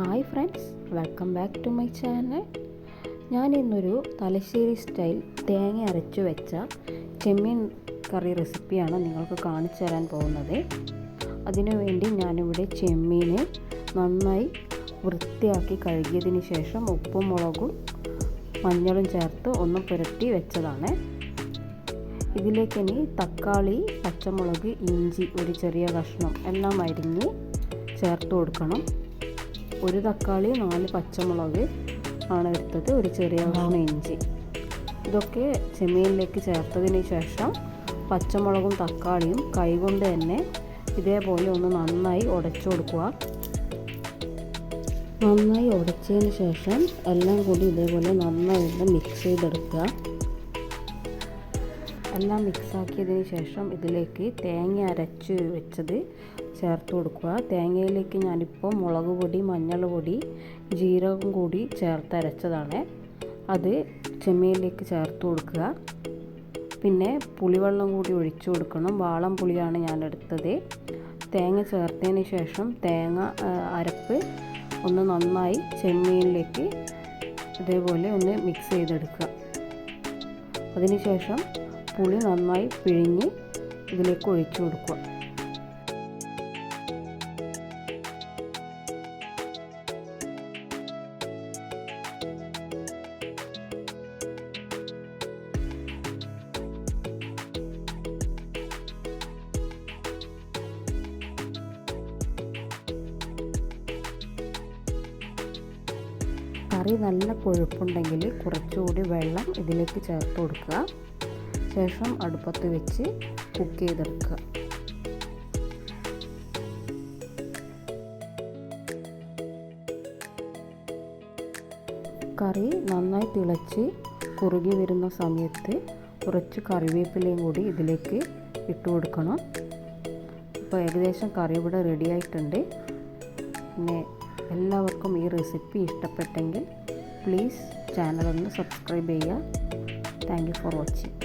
Hi friends welcome back to my channel ഞാൻ ഇന്നൊരു Thalassery style തേങ്ങ അരച്ചു വെച്ച ചെമ്മീൻ കറി റെസിപ്പിയാണ് നിങ്ങൾക്ക് കാണിച്ചു തരാൻ പോകുന്നത്. അതിനുവേണ്ടി ഞാനിവിടെ ചെമ്മീന് നന്നായി വൃത്തിയാക്കി കഴുകിയതിന് ശേഷം ഉപ്പും മുളകും മഞ്ഞളും ചേർത്ത് ഒന്ന് പുരട്ടി വെച്ചതാണ്. ഇതിലേക്ക് ഇനി തക്കാളി പച്ചമുളക് ഇഞ്ചി ഒരു ചെറിയ കഷ്ണം എല്ലാം അരിഞ്ഞ് ചേർത്ത് കൊടുക്കണം. ഒരു തക്കാളി നാല് പച്ചമുളക് ആണ് എടുത്തത് ഒരു ചെറിയ കഷ്ണം ഇഞ്ചി. ഇതൊക്കെ ചെമ്മീനിലേക്ക് ചേർത്തതിന് ശേഷം പച്ചമുളകും തക്കാളിയും കൈകൊണ്ട് തന്നെ ഇതേപോലെ ഒന്ന് നന്നായി ഉടച്ചു കൊടുക്കുക. നന്നായി ഉടച്ചതിന് ശേഷം എല്ലാം കൂടി ഇതേപോലെ നന്നായി മിക്സ് ചെയ്തെടുക്കുക. എല്ലാം മിക്സാക്കിയതിന് ശേഷം ഇതിലേക്ക് തേങ്ങ അരച്ച് വെച്ചത് ചേർത്ത് കൊടുക്കുക. തേങ്ങയിലേക്ക് ഞാനിപ്പോൾ മുളക് പൊടി മഞ്ഞൾ പൊടി ജീരകം കൂടി ചേർത്ത് അരച്ചതാണ്. അത് ചെമ്മീനിലേക്ക് ചേർത്ത് കൊടുക്കുക. പിന്നെ പുളിവെള്ളം കൂടി ഒഴിച്ചു കൊടുക്കണം. വാളം പുളിയാണ് ഞാൻ എടുത്തത് തേങ്ങ ചേർത്തതിന് ശേഷം തേങ്ങ അരപ്പ് ഒന്ന് നന്നായി ചെമ്മീനിലേക്ക് ഇതേപോലെ ഒന്ന് മിക്സ് ചെയ്തെടുക്കുക. അതിനുശേഷം പുളി നന്നായി പിഴിഞ്ഞ് ഇതിലേക്ക് ഒഴിച്ചു കൊടുക്കുക. കറി നല്ല കൊഴുപ്പുണ്ടെങ്കിൽ കുറച്ചുകൂടി വെള്ളം ഇതിലേക്ക് ചേർത്ത് കൊടുക്കുക. ശേഷം അടുപ്പത്ത് വെച്ച് കുക്ക് ചെയ്തെടുക്കുക. കറി നന്നായി തിളച്ച് കുറുകി വരുന്ന സമയത്ത് കുറച്ച് കറിവേപ്പിലയും കൂടി ഇതിലേക്ക് ഇട്ട് കൊടുക്കണം. ഇപ്പോൾ ഏകദേശം കറി ഇവിടെ റെഡി ആയിട്ടുണ്ട്. പിന്നെ എല്ലാവർക്കും ഈ റെസിപ്പി ഇഷ്ടപ്പെട്ടെങ്കിൽ പ്ലീസ് ചാനലൊന്ന് സബ്സ്ക്രൈബ് ചെയ്യുക. Thank you for watching